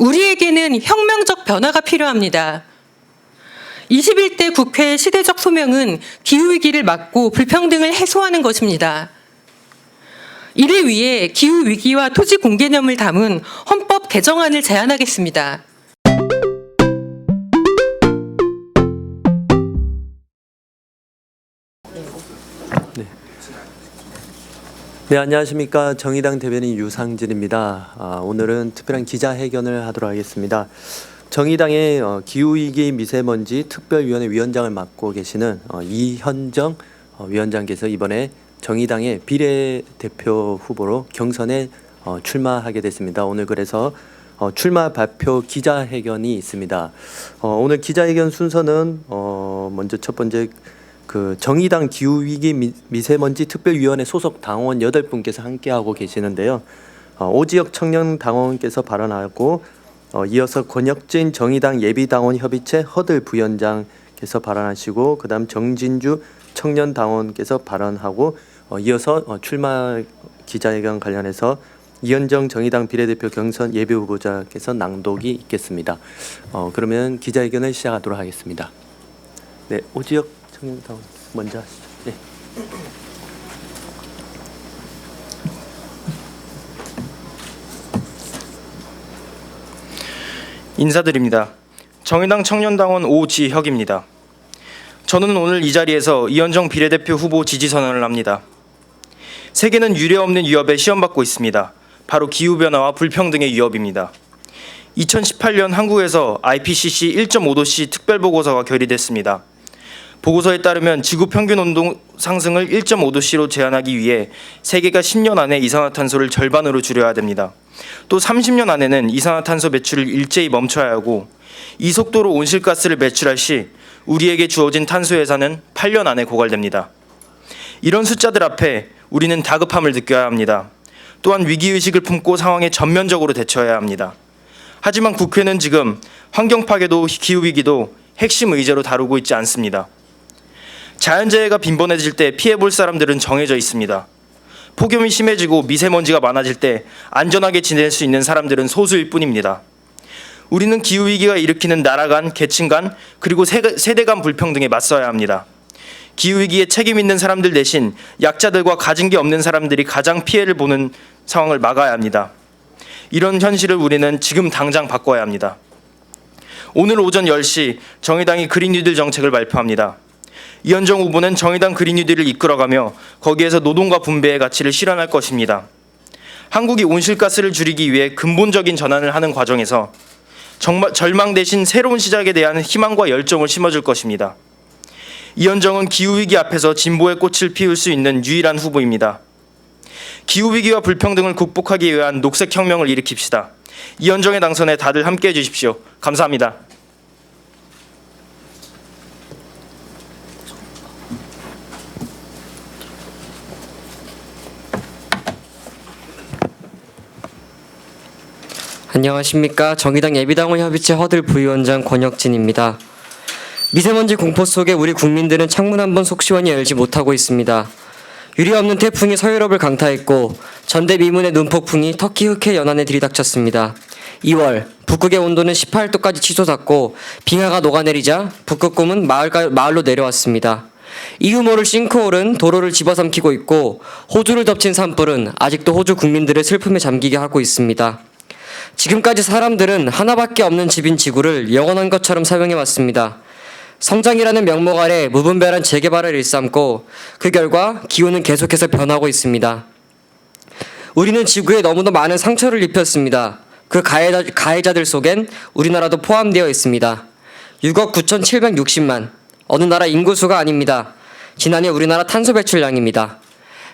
우리에게는 혁명적 변화가 필요합니다. 21대 국회의 시대적 소명은 기후위기를 막고 불평등을 해소하는 것입니다. 이를 위해 기후위기와 토지 공개념을 담은 헌법 개정안을 제안하겠습니다. 네, 안녕하십니까. 정의당 대변인 유상진입니다. 아, 오늘은 특별한 기자회견을 하도록 하겠습니다. 정의당의 어, 기후위기 미세먼지 특별위원회 위원장을 맡고 계시는 어, 이현정 어, 위원장께서 이번에 정의당의 비례대표 후보로 경선에 어, 출마하게 됐습니다. 오늘 그래서 어, 출마 발표 기자회견이 있습니다. 어, 오늘 기자회견 순서는 어, 먼저 첫 번째 그 정의당 기후위기 미- 미세먼지 특별위원회 소속 당원 여덟 분께서 함께하고 계시는데요. 어, 오지혁 청년 당원께서 발언하고 어, 이어서 권혁진 정의당 예비당원 협의체 허들 부위원장께서 발언하시고 그다음 정진주 청년 당원께서 발언하고 어, 이어서 어, 출마 기자회견 관련해서 이현정 정의당 비례대표 경선 예비 후보자께서 낭독이 있겠습니다. 어, 그러면 기자회견을 시작하도록 하겠습니다. 네, 오지혁 청년당 먼저 하시죠. 네. 인사드립니다. 정의당 청년당원 오지혁입니다. 저는 오늘 이 자리에서 이현정 비례대표 후보 지지 선언을 합니다. 세계는 유례없는 위협에 시험받고 있습니다. 바로 기후변화와 불평등의 위협입니다. 2018년 한국에서 IPCC 1.5도씨 특별보고서가 결의됐습니다. 보고서에 따르면 지구 평균 온도 상승을 1.5도씨로 제한하기 위해 세계가 10년 안에 이산화탄소를 절반으로 줄여야 됩니다. 또 30년 안에는 이산화탄소 배출을 일제히 멈춰야 하고 이 속도로 온실가스를 배출할 시 우리에게 주어진 탄소 예산은 8년 안에 고갈됩니다. 이런 숫자들 앞에 우리는 다급함을 느껴야 합니다. 또한 위기의식을 품고 상황에 전면적으로 대처해야 합니다. 하지만 국회는 지금 환경 파괴도 기후위기도 핵심 의제로 다루고 있지 않습니다. 자연재해가 빈번해질 때 피해볼 사람들은 정해져 있습니다. 폭염이 심해지고 미세먼지가 많아질 때 안전하게 지낼 수 있는 사람들은 소수일 뿐입니다. 우리는 기후위기가 일으키는 나라 간, 계층 간, 그리고 세대 간 불평등에 맞서야 합니다. 기후위기에 책임 있는 사람들 대신 약자들과 가진 게 없는 사람들이 가장 피해를 보는 상황을 막아야 합니다. 이런 현실을 우리는 지금 당장 바꿔야 합니다. 오늘 오전 10시 정의당이 그린 뉴딜 정책을 발표합니다. 이현정 후보는 정의당 그린 뉴딜을 이끌어가며 거기에서 노동과 분배의 가치를 실현할 것입니다. 한국이 온실가스를 줄이기 위해 근본적인 전환을 하는 과정에서 정말 절망 대신 새로운 시작에 대한 희망과 열정을 심어줄 것입니다. 이현정은 기후위기 앞에서 진보의 꽃을 피울 수 있는 유일한 후보입니다. 기후위기와 불평등을 극복하기 위한 녹색혁명을 일으킵시다. 이현정의 당선에 다들 함께해 주십시오. 감사합니다. 안녕하십니까 정의당 예비당원 협의체 허들 부위원장 권혁진입니다. 미세먼지 공포 속에 우리 국민들은 창문 한 번 속 시원히 열지 못하고 있습니다. 유리 없는 태풍이 서유럽을 강타했고 전대 미문의 눈폭풍이 터키 흑해 연안에 들이닥쳤습니다. 2월 북극의 온도는 18도까지 치솟았고 빙하가 녹아내리자 북극 꿈은 마을가, 마을로 내려왔습니다. 이유 모를 싱크홀은 도로를 집어삼키고 있고 호주를 덮친 산불은 아직도 호주 국민들을 슬픔에 잠기게 하고 있습니다. 지금까지 사람들은 하나밖에 없는 집인 지구를 영원한 것처럼 사용해 왔습니다. 성장이라는 명목 아래 무분별한 재개발을 일삼고 그 결과 기후는 계속해서 변하고 있습니다. 우리는 지구에 너무도 많은 상처를 입혔습니다. 그 가해자, 가해자들 속엔 우리나라도 포함되어 있습니다. 6억 9,760만. 어느 나라 인구수가 아닙니다. 지난해 우리나라 탄소 배출량입니다.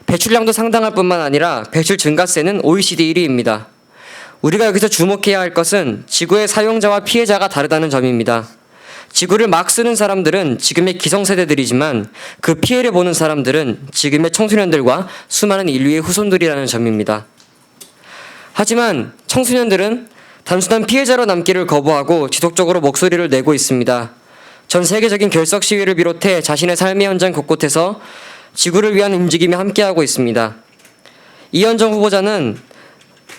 배출량도 상당할 뿐만 아니라 배출 증가세는 OECD 1위입니다. 우리가 여기서 주목해야 할 것은 지구의 사용자와 피해자가 다르다는 점입니다. 지구를 막 쓰는 사람들은 지금의 기성세대들이지만 그 피해를 보는 사람들은 지금의 청소년들과 수많은 인류의 후손들이라는 점입니다. 하지만 청소년들은 단순한 피해자로 남기를 거부하고 지속적으로 목소리를 내고 있습니다. 전 세계적인 결석 시위를 비롯해 자신의 삶의 현장 곳곳에서 지구를 위한 움직임이 함께하고 있습니다. 이현정 후보자는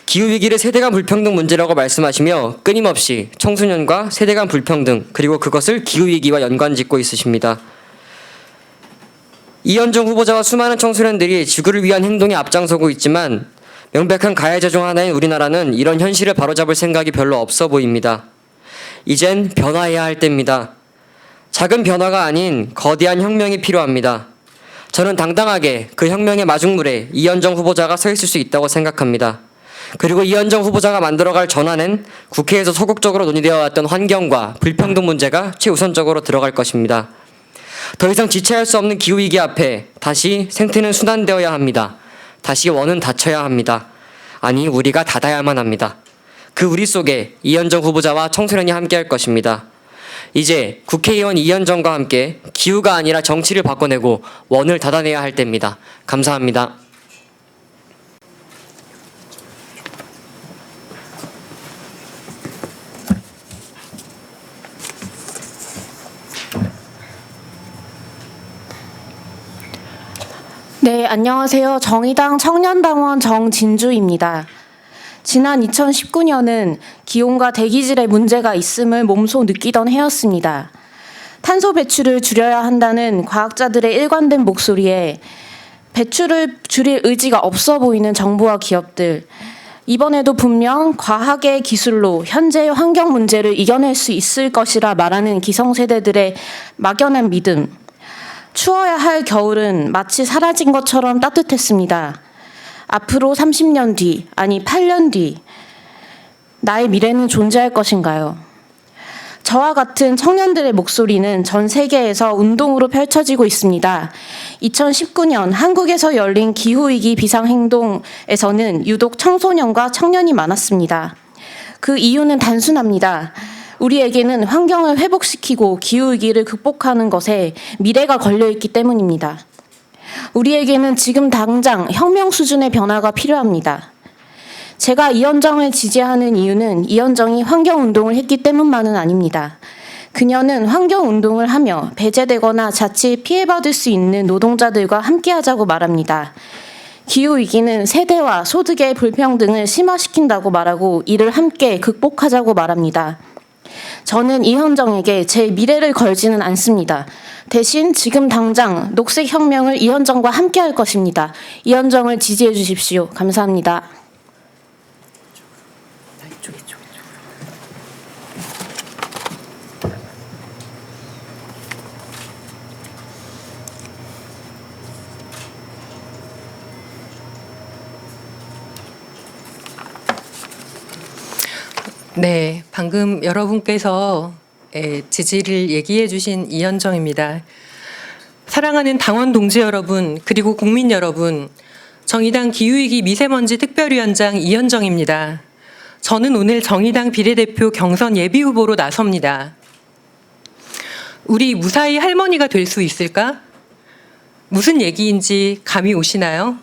기후위기를 세대 간 불평등 문제라고 말씀하시며 끊임없이 청소년과 세대 간 불평등 그리고 그것을 기후위기와 연관 짓고 있으십니다. 이현정 후보자와 수많은 청소년들이 지구를 위한 행동에 앞장서고 있지만 명백한 가해자 중 하나인 우리나라는 이런 현실을 바로잡을 생각이 별로 없어 보입니다. 이젠 변화해야 할 때입니다. 작은 변화가 아닌 거대한 혁명이 필요합니다. 저는 당당하게 그 혁명의 마중물에 이현정 후보자가 서 있을 수 있다고 생각합니다. 그리고 이현정 후보자가 만들어갈 전환은 국회에서 소극적으로 논의되어 왔던 환경과 불평등 문제가 최우선적으로 들어갈 것입니다. 더 이상 지체할 수 없는 기후위기 앞에 다시 생태는 순환되어야 합니다. 다시 원은 닫혀야 합니다. 아니, 우리가 닫아야만 합니다. 그 우리 속에 이현정 후보자와 청소년이 함께할 것입니다. 이제 국회의원 이현정과 함께 기후가 아니라 정치를 바꿔내고 원을 닫아내야 할 때입니다. 감사합니다. 네, 안녕하세요. 정의당 청년당원 정진주입니다. 지난 2019년은 기온과 대기질에 문제가 있음을 몸소 느끼던 해였습니다. 탄소 배출을 줄여야 한다는 과학자들의 일관된 목소리에 배출을 줄일 의지가 없어 보이는 정부와 기업들. 이번에도 분명 과학의 기술로 현재의 환경 문제를 이겨낼 수 있을 것이라 말하는 기성세대들의 막연한 믿음. 추워야 할 겨울은 마치 사라진 것처럼 따뜻했습니다. 앞으로 30년 뒤, 아니 8년 뒤, 나의 미래는 존재할 것인가요? 저와 같은 청년들의 목소리는 전 세계에서 운동으로 펼쳐지고 있습니다. 2019년 한국에서 열린 기후위기 비상행동에서는 유독 청소년과 청년이 많았습니다. 그 이유는 단순합니다. 우리에게는 환경을 회복시키고 기후위기를 극복하는 것에 미래가 걸려있기 때문입니다. 우리에게는 지금 당장 혁명 수준의 변화가 필요합니다. 제가 이현정을 지지하는 이유는 이현정이 환경운동을 했기 때문만은 아닙니다. 그녀는 환경운동을 하며 배제되거나 자칫 피해받을 수 있는 노동자들과 함께하자고 말합니다. 기후위기는 세대와 소득의 불평등을 심화시킨다고 말하고 이를 함께 극복하자고 말합니다. 저는 이현정에게 제 미래를 걸지는 않습니다. 대신 지금 당장 녹색 혁명을 이현정과 함께 할 것입니다. 이현정을 지지해 주십시오. 감사합니다. 네, 방금 여러분께서 예, 지지를 얘기해 주신 이현정입니다. 사랑하는 당원 동지 여러분, 그리고 국민 여러분, 정의당 기후위기 미세먼지 특별위원장 이현정입니다. 저는 오늘 정의당 비례대표 경선 예비 후보로 나섭니다. 우리 무사히 할머니가 될 수 있을까? 무슨 얘기인지 감이 오시나요?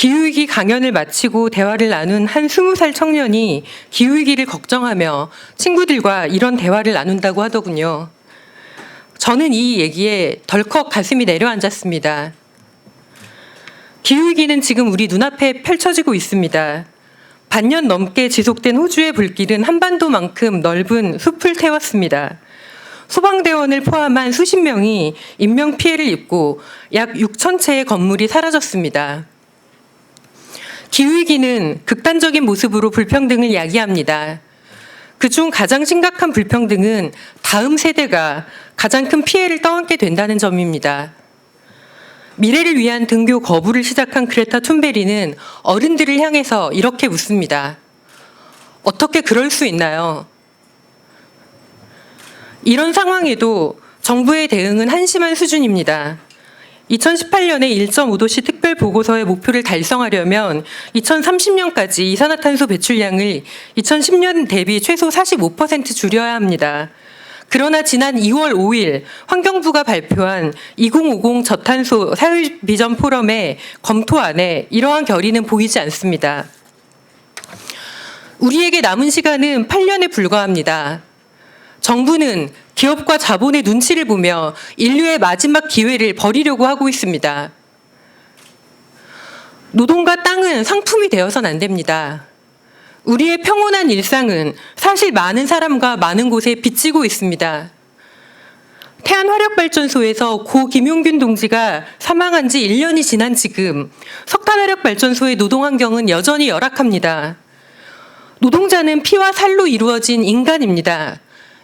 기후위기 강연을 마치고 대화를 나눈 한 스무 살 청년이 기후위기를 걱정하며 친구들과 이런 대화를 나눈다고 하더군요. 저는 이 얘기에 덜컥 가슴이 내려앉았습니다. 기후위기는 지금 우리 눈앞에 펼쳐지고 있습니다. 반년 넘게 지속된 호주의 불길은 한반도만큼 넓은 숲을 태웠습니다. 소방대원을 포함한 수십 명이 인명피해를 입고 약 6천 채의 건물이 사라졌습니다. 기후위기는 극단적인 모습으로 불평등을 야기합니다. 그중 가장 심각한 불평등은 다음 세대가 가장 큰 피해를 떠안게 된다는 점입니다. 미래를 위한 등교 거부를 시작한 그레타 툰베리는 어른들을 향해서 이렇게 묻습니다. 어떻게 그럴 수 있나요? 이런 상황에도 정부의 대응은 한심한 수준입니다. 2018년에 1.5도씨 특별 보고서의 목표를 달성하려면 2030년까지 이산화탄소 배출량을 2010년 대비 최소 45% 줄여야 합니다. 그러나 지난 2월 5일 환경부가 발표한 2050 저탄소 사회 비전 포럼의 검토안에 이러한 결의는 보이지 않습니다. 우리에게 남은 시간은 8년에 불과합니다. 정부는 기업과 자본의 눈치를 보며 인류의 마지막 기회를 버리려고 하고 있습니다. 노동과 땅은 상품이 되어선 안 됩니다. 우리의 평온한 일상은 사실 많은 사람과 많은 곳에 비치고 있습니다. 태안화력발전소에서 고 김용균 동지가 사망한 지 1년이 지난 지금 석탄화력발전소의 노동 환경은 여전히 열악합니다. 노동자는 피와 살로 이루어진 인간입니다.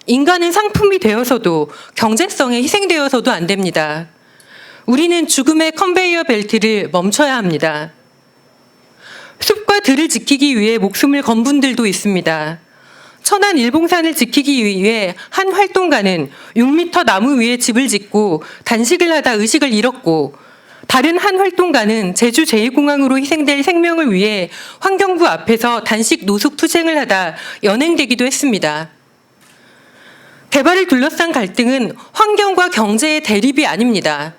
인간은 상품이 되어서도 경제성에 희생되어서도 안 됩니다. 우리는 죽음의 컨베이어 벨트를 멈춰야 합니다. 숲과 들을 지키기 위해 목숨을 건 분들도 있습니다. 천안 일봉산을 지키기 위해 한 활동가는 6m 나무 위에 집을 짓고 단식을 하다 의식을 잃었고 다른 한 활동가는 제주 제2공항으로 희생될 생명을 위해 환경부 앞에서 단식 노숙 투쟁을 하다 연행되기도 했습니다. 개발을 둘러싼 갈등은 환경과 경제의 대립이 아닙니다.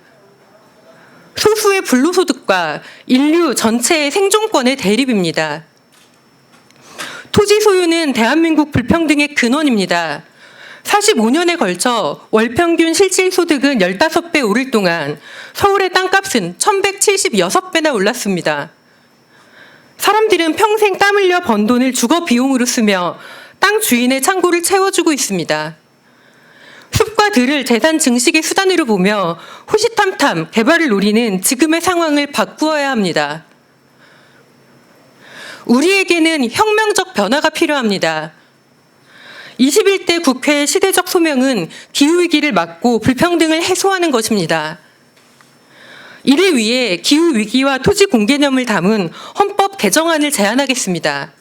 소수의 불로소득과 인류 전체의 생존권의 대립입니다. 토지 소유는 대한민국 불평등의 근원입니다. 45년에 걸쳐 월 평균 실질 소득은 15배 오를 동안 서울의 땅값은 1176배나 올랐습니다. 사람들은 평생 땀 흘려 번 돈을 주거 비용으로 쓰며 땅 주인의 창고를 채워주고 있습니다. 숲과 들을 재산 증식의 수단으로 보며 호시탐탐 개발을 노리는 지금의 상황을 바꾸어야 합니다. 우리에게는 혁명적 변화가 필요합니다. 21대 국회의 시대적 소명은 기후위기를 막고 불평등을 해소하는 것입니다. 이를 위해 기후위기와 토지 공개념을 담은 헌법 개정안을 제안하겠습니다.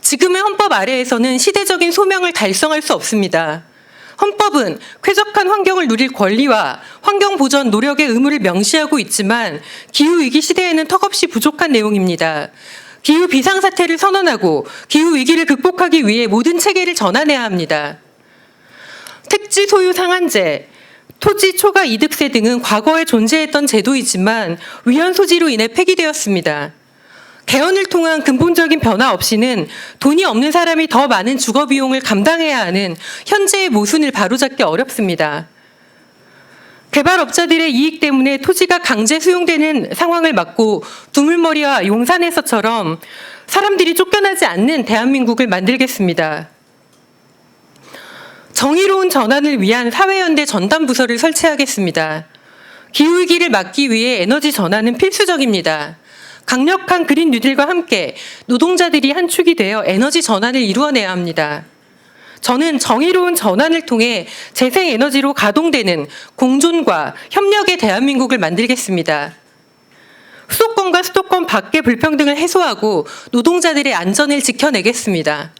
지금의 헌법 아래에서는 시대적인 소명을 달성할 수 없습니다. 헌법은 쾌적한 환경을 누릴 권리와 환경 보전 노력의 의무를 명시하고 있지만 기후 위기 시대에는 턱없이 부족한 내용입니다. 기후 비상사태를 선언하고 기후 위기를 극복하기 위해 모든 체계를 전환해야 합니다. 택지 소유 상한제, 토지 초과 이득세 등은 과거에 존재했던 제도이지만 위헌 소지로 인해 폐기되었습니다. 개헌을 통한 근본적인 변화 없이는 돈이 없는 사람이 더 많은 주거 비용을 감당해야 하는 현재의 모순을 바로잡기 어렵습니다. 개발업자들의 이익 때문에 토지가 강제 수용되는 상황을 막고 두물머리와 용산에서처럼 사람들이 쫓겨나지 않는 대한민국을 만들겠습니다. 정의로운 전환을 위한 사회연대 전담부서를 설치하겠습니다. 기후위기를 막기 위해 에너지 전환은 필수적입니다. 강력한 그린 뉴딜과 함께 노동자들이 한 축이 되어 에너지 전환을 이루어내야 합니다. 저는 정의로운 전환을 통해 재생에너지로 가동되는 공존과 협력의 대한민국을 만들겠습니다. 수도권과 수도권 밖의 불평등을 해소하고 노동자들의 안전을 지켜내겠습니다.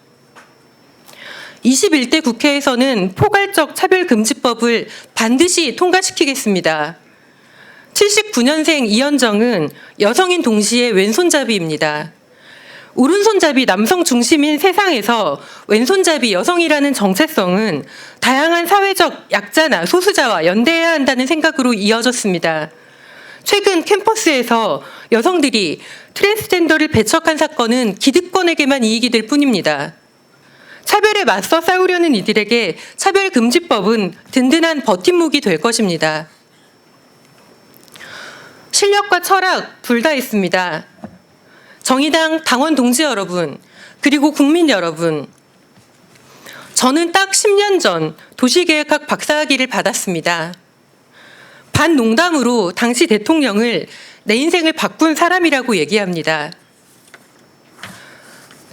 21대 국회에서는 포괄적 차별금지법을 반드시 통과시키겠습니다. 79년생 이현정은 여성인 동시에 왼손잡이입니다. 오른손잡이 남성 중심인 세상에서 왼손잡이 여성이라는 정체성은 다양한 사회적 약자나 소수자와 연대해야 한다는 생각으로 이어졌습니다. 최근 캠퍼스에서 여성들이 트랜스젠더를 배척한 사건은 기득권에게만 이익이 될 뿐입니다. 차별에 맞서 싸우려는 이들에게 차별금지법은 든든한 버팀목이 될 것입니다. 실력과 철학 둘 다 있습니다. 정의당 당원 동지 여러분, 그리고 국민 여러분. 저는 딱 10년 전 도시계획학 박사학위를 받았습니다. 반농담으로 당시 대통령을 내 인생을 바꾼 사람이라고 얘기합니다.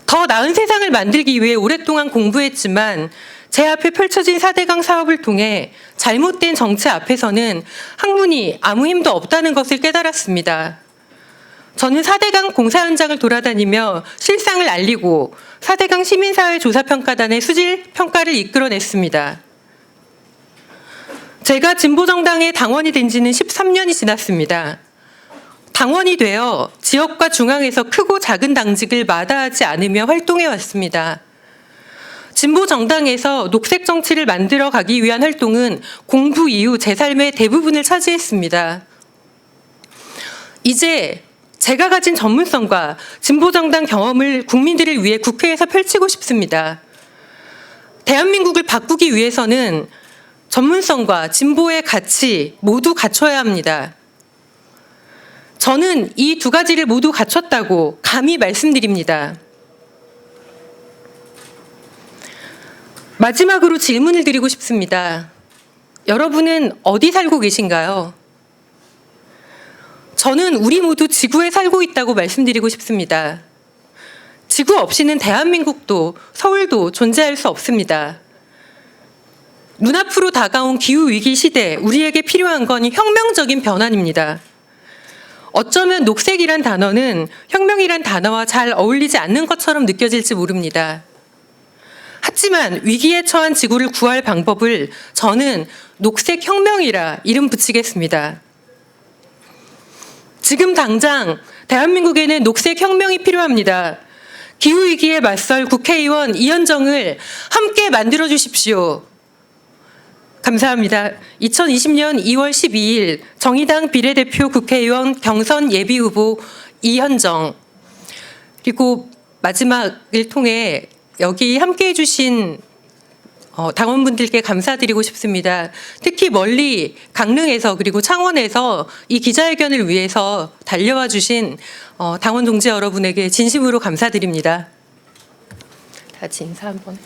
더 나은 세상을 만들기 위해 오랫동안 공부했지만 제 앞에 펼쳐진 4대강 사업을 통해 잘못된 정치 앞에서는 학문이 아무 힘도 없다는 것을 깨달았습니다. 저는 4대강 공사 현장을 돌아다니며 실상을 알리고 4대강 시민사회 조사평가단의 수질 평가를 이끌어냈습니다. 제가 진보정당의 당원이 된 지는 13년이 지났습니다. 당원이 되어 지역과 중앙에서 크고 작은 당직을 마다하지 않으며 활동해 왔습니다. 진보 정당에서 녹색 정치를 만들어 가기 위한 활동은 공부 이후 제 삶의 대부분을 차지했습니다. 이제 제가 가진 전문성과 진보 정당 경험을 국민들을 위해 국회에서 펼치고 싶습니다. 대한민국을 바꾸기 위해서는 전문성과 진보의 가치 모두 갖춰야 합니다. 저는 이 두 가지를 모두 갖췄다고 감히 말씀드립니다. 마지막으로 질문을 드리고 싶습니다. 여러분은 어디 살고 계신가요? 저는 우리 모두 지구에 살고 있다고 말씀드리고 싶습니다. 지구 없이는 대한민국도 서울도 존재할 수 없습니다. 눈앞으로 다가온 기후위기 시대, 우리에게 필요한 건 혁명적인 변환입니다. 어쩌면 녹색이란 단어는 혁명이란 단어와 잘 어울리지 않는 것처럼 느껴질지 모릅니다. 하지만 위기에 처한 지구를 구할 방법을 저는 녹색 혁명이라 이름 붙이겠습니다. 지금 당장 대한민국에는 녹색 혁명이 필요합니다. 기후위기에 맞설 국회의원 이현정을 함께 만들어 주십시오. 감사합니다. 2020년 2월 12일 정의당 비례대표 국회의원 경선 예비후보 이현정 그리고 마지막을 통해 여기 함께 해 주신 어, 당원분들께 감사드리고 싶습니다. 특히 멀리 강릉에서 그리고 창원에서 이 기자회견을 위해서 달려와 주신 어, 당원 동지 여러분에게 진심으로 감사드립니다. 다 같이 인사 한번.